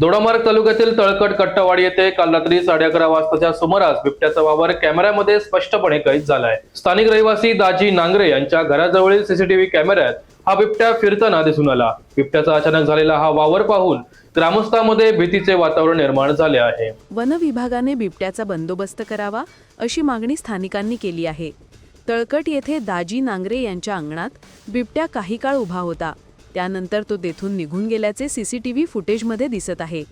दोडामार्ग तालुक्यातील तळकट कट्टावाडी येथे काल रात्री साडे अकरा वाजताच्या सुमारास बिबट्याचा वावर कॅमेऱ्यामध्ये स्पष्टपणे कैद झालाय. स्थानिक रहिवासी दाजी नांगरे यांच्या घराजवळील सीसीटीव्ही कॅमेऱ्यात हा बिबट्या फिरताना दिसून आला. बिबट्याचा अचानक झालेला हा वावर पाहून ग्रामस्थांमध्ये भीतीचे वातावरण निर्माण झाले आहे. वन विभागाने बिबट्याचा बंदोबस्त करावा अशी मागणी स्थानिकांनी केली आहे. तळकट येथे दाजी नांगरे यांच्या अंगणात बिबट्या काही काळ उभा होता. त्यानंतर तो तेथून निघून गेल्याचे सीसीटीव्ही फुटेजमध्ये दिसत आहे.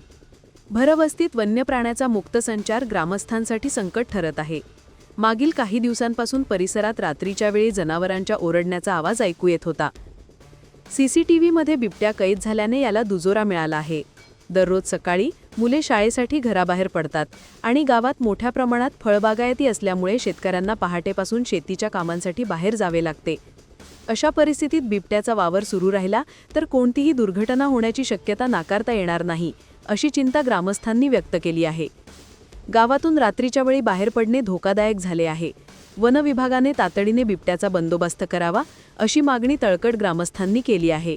भरवस्तीत वन्य प्राण्याचा मुक्त संचार ग्रामस्थांसाठी संकट ठरत आहे. मागील काही दिवसांपासून परिसरात रात्रीच्या वेळी जनावरांच्या ओरडण्याचा आवाज ऐकू येत होता. सीसीटीव्हीमध्ये बिबट्या कैद झाल्याने याला दुजोरा मिळाला आहे. दररोज सकाळी मुले शाळेसाठी घराबाहेर पडतात आणि गावात मोठ्या प्रमाणात फळबागायती असल्यामुळे शेतकऱ्यांना पहाटेपासून शेतीच्या कामांसाठी बाहेर जावे लागते. अशा परिस्थितीत बिबट्याचा वावर सुरू राहिला तर कोणतीही दुर्घटना होण्याची शक्यता नाकारता येणार नाही अशी चिंता ग्रामस्थांनी व्यक्त केली आहे. गावातून रात्रीच्या वेळी बाहेर पडणे धोकादायक झाले आहे. वन विभागाने तातडीने बिबट्याचा बंदोबस्त करावा अशी मागणी तळकट ग्रामस्थांनी केली आहे.